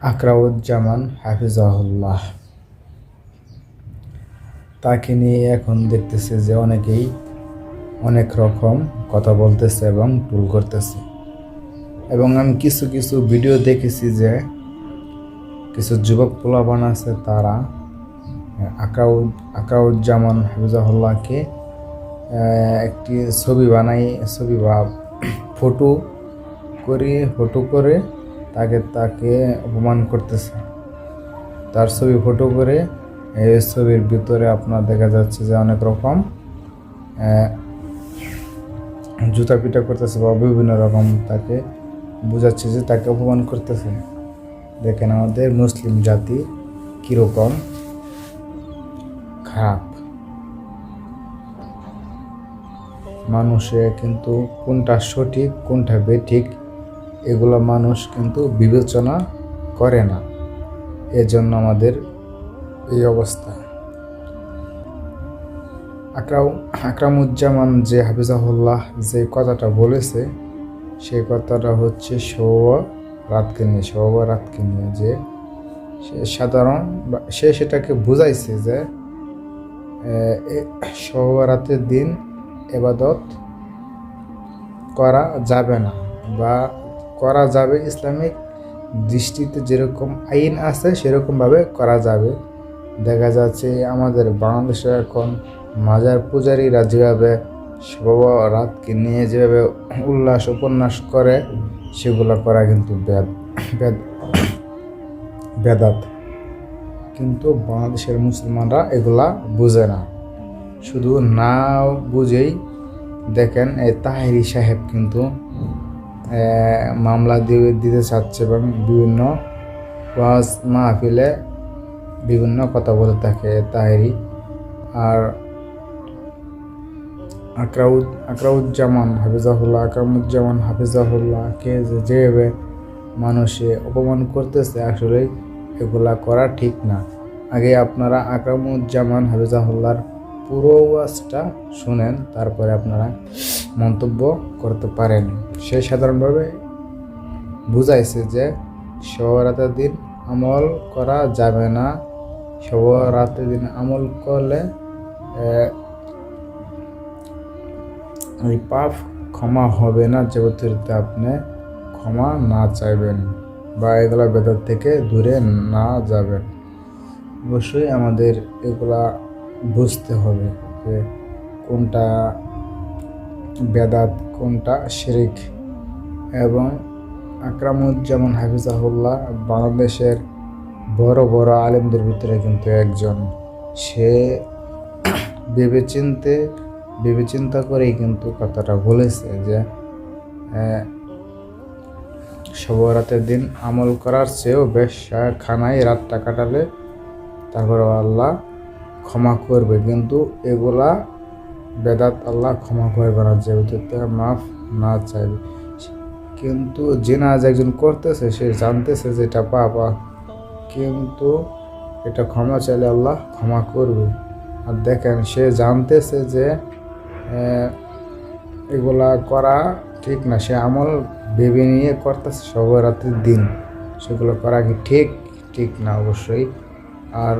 আকরাউজ্জামান হাফিজাহুল্লাহ। তাকে নিয়ে এখন দেখতেছে যে অনেকেই অনেক রকম কথা বলতেছে এবং টুল করতেছে। এবং আমি কিছু কিছু ভিডিও দেখেছি যে কিছু যুবক পোলাপান আছে, তারা আকাউ আকাউজ্জামান হাফিজাহুল্লাহকে একটি ছবি বানাই, ছবি বা ফটো করে ফটো করে তাকে তাকে অপমান করতেছে। তার ছবি ফটো করে এই ছবির ভিতরে আপনার দেখা যাচ্ছে যে অনেক রকম জুতা পিটা করতেছে বা বিভিন্ন রকম তাকে বোঝাচ্ছে যে তাকে অপমান করতেছে। দেখেন আমাদের মুসলিম জাতি কীরকম খারাপ। মানুষে কিন্তু কোনটা সঠিক, কোনটা বেঠিক এগুলো মানুষ কিন্তু বিবেচনা করে না। এজন্য আমাদের এই অবস্থা। আকরাম, আকরামুজ্জামান যে হাফিজাহুল্লাহ যে কথাটা বলেছে, সেই কথাটা হচ্ছে সৌব রাতকে নিয়ে সৌব রাতকে নিয়ে যে সে সাধারণ সে সেটাকে বুঝাইছে যে রাতের দিন এবাদত করা যাবে না বা করা যাবে ইসলামিক দৃষ্টিতে যেরকম আইন আছে, সেরকমভাবে করা যাবে। দেখা যাচ্ছে আমাদের বাংলাদেশে এখন মাজার পূজারীরা যেভাবে সব রাতকে নিয়ে যেভাবে উল্লাস উপন্যাস করে, সেগুলো করা কিন্তু বেদ বেদ, বেদাত। কিন্তু বাংলাদেশের মুসলমানরা এগুলা বুঝে না। শুধু না বুঝেই দেখেন, এই তাহেরি সাহেব কিন্তু মামলা দিয়ে দিতে চাচ্ছে এবং বিভিন্ন ওয়াজ মাহফিলে বিভিন্ন কথা বলে থাকে তাহেরি আর আকরাউদ, আকরাউজ্জামান, হাফিজাহুল্লাহ, আকরামুজ্জামান হাফিজাহুল্লাহকে যে যেভাবে মানুষে অপমান করতেছে আসলে এগুলা করা ঠিক না। আগে আপনারা আকরামুজ্জামান, হাফিজাহুল্লাহর পুরো ওয়াজটা শুনেন, তারপরে আপনারা মন্তব্য করতে পারেন। সে সাধারণভাবে বুঝাইছে যে সবরাতের দিন আমল করা যাবে না। সবরাতের দিন আমল করলে এই পাপ ক্ষমা হবে না যে আপনি ক্ষমা না চাইবেন বা এগুলা বেদার থেকে দূরে না যাবেন। অবশ্যই আমাদের এগুলা বুঝতে হবে যে কোনটা বেদাত কোনটা? শিরিক। এবং আকরামুজ্জামান হাফিজাহুল্লাহ বাংলাদেশের বড় বড় আলেমদের ভিতরে কিন্তু একজন। সে ভেবেচিন্তে ভেবেচিন্তা করেই কিন্তু কথাটা বলেছে যে আহ, সবরাতের দিন আমল করার চেয়েও বেশ খানায় রাতটা কাটালে তারপরে আল্লাহ ক্ষমা করবে। কিন্তু এগুলা বেদাত আল্লাহ ক্ষমা করবে না যেহেতু তার মাফ না চাইবে। কিন্তু যে না আজ একজন করতেছে, সে জানতেছে যে এটা পাপা কিন্তু এটা ক্ষমা চাইলে আল্লাহ ক্ষমা করবে। আর দেখেন, সে জানতেছে যে এগুলা করা ঠিক না। সে আমল ভেবে নিয়ে করতেছে সবরাত্রির দিন। সেগুলো করা কি ঠিক? ঠিক না অবশ্যই। আর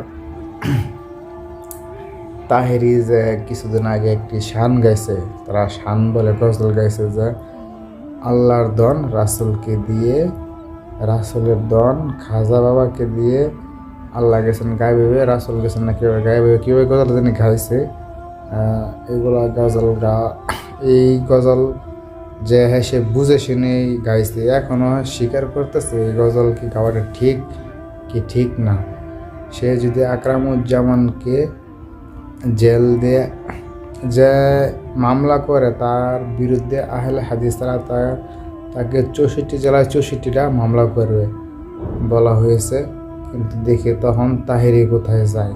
তাহেরি যে কিছুদিন আগে একটি শান গাইছে। তারা শান বলে গজল গাইছে যে, আল্লাহর দন রাসুলকে দিয়ে, রাসুলের দন খাজা বাবাকে দিয়ে আল্লাহ গেছেন গায়ে ভেবে রাসুল গেছেন না কীভাবে গায়ে ভেবে কীভাবে গজল যিনি গাইছে। এগুলা গজল গা, এই গজল যে হ্যাঁ সে বুঝে শুনেই গাইছে এখনও স্বীকার করতেছে এই গজল কি গাওয়াটা ঠিক, কি ঠিক না। সে যদি আকরামুজ্জামানকে জেল দিয়ে যে মামলা করে তার বিরুদ্ধে আহলে হাদিস, তারা তাকে চৌষট্টি জেলায় চৌষট্টিটা মামলা করবে বলা হয়েছে। কিন্তু দেখে তখন তাহেরি কোথায় যায়।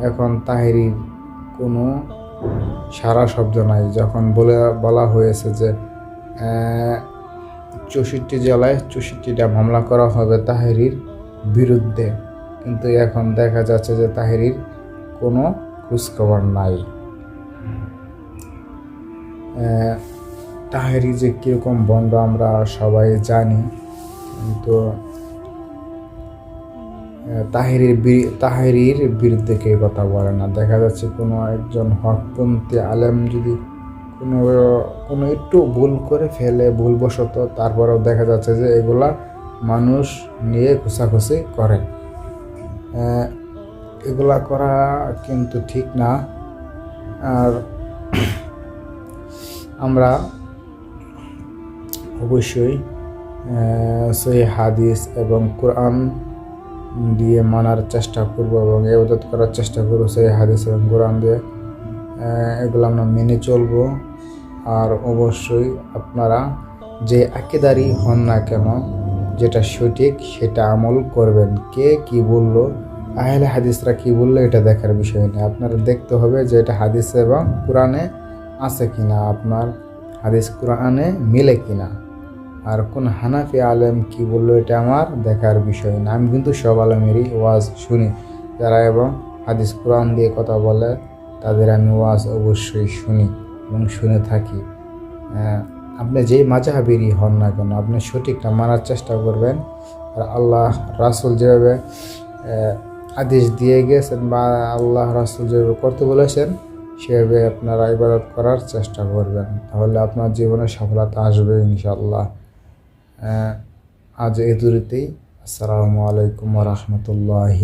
এখন তাহেরির কোনো সারা শব্দ নাই। যখন বলে, বলা হয়েছে যে চৌষট্টি জেলায় চৌষট্টিটা মামলা করা হবে তাহেরির বিরুদ্ধে। কিন্তু এখন দেখা যাচ্ছে যে তাহেরির কোনো খোঁজখবর নাই। তাহেরি যে কীরকম বন্ধ আমরা সবাই জানি, কিন্তু তাহিরির তাহিরির বিরুদ্ধে কেউ কথা বলে না। দেখা যাচ্ছে কোনো একজন হকপন্থী আলেম যদি কোনো কোনো একটু ভুল করে ফেলে, ভুলবশত, তারপরেও দেখা যাচ্ছে যে এগুলা মানুষ নিয়ে খুশাখুশি করে। এগুলা করা কিন্তু ঠিক না। আর আমরা অবশ্যই সেই হাদিস এবং কোরআন দিয়ে মানার চেষ্টা করব এবং এবাদত করার চেষ্টা করব সেই হাদিস এবং কোরআন দিয়ে এগুলো আমরা মেনে চলবো। আর অবশ্যই আপনারা যে আকেদারি হন না কেন, যেটা সঠিক সেটা আমল করবেন। কে কি বলল আহলে হাদিসরা কি বলল এটা দেখার বিষয় নেই। আপনারা দেখতে হবে যে এটা হাদিস এবং কোরআনে আছে কিনা আপনার হাদিস কোরআনে মিলে কিনা। আর কোন হানাফি আলেম কি বলল এটা আমার দেখার বিষয় না। আমি কিন্তু সব আলেমেরই ওয়াজ শুনি। যারা এবং হাদিস কোরআন দিয়ে কথা বলে তাদের আমি ওয়াজ অবশ্যই শুনি এবং শুনে থাকি। আহ, আপনি যেই মাঝাহাবিরই হন না কেন আপনি সঠিকটা মানার চেষ্টা করবেন। আর আল্লাহ রাসুল যেভাবে আদেশ দিয়ে গেছেন বা আল্লাহ রাসুল যেভাবে করতে বলেছেন, সেভাবে আপনারা ইবাদত করার চেষ্টা করবেন। তাহলে আপনার জীবনে সফলতা আসবে ইনশাল্লাহ আজ এই দূরিতেই। আসসালামু আলাইকুম রহমতুল্লাহ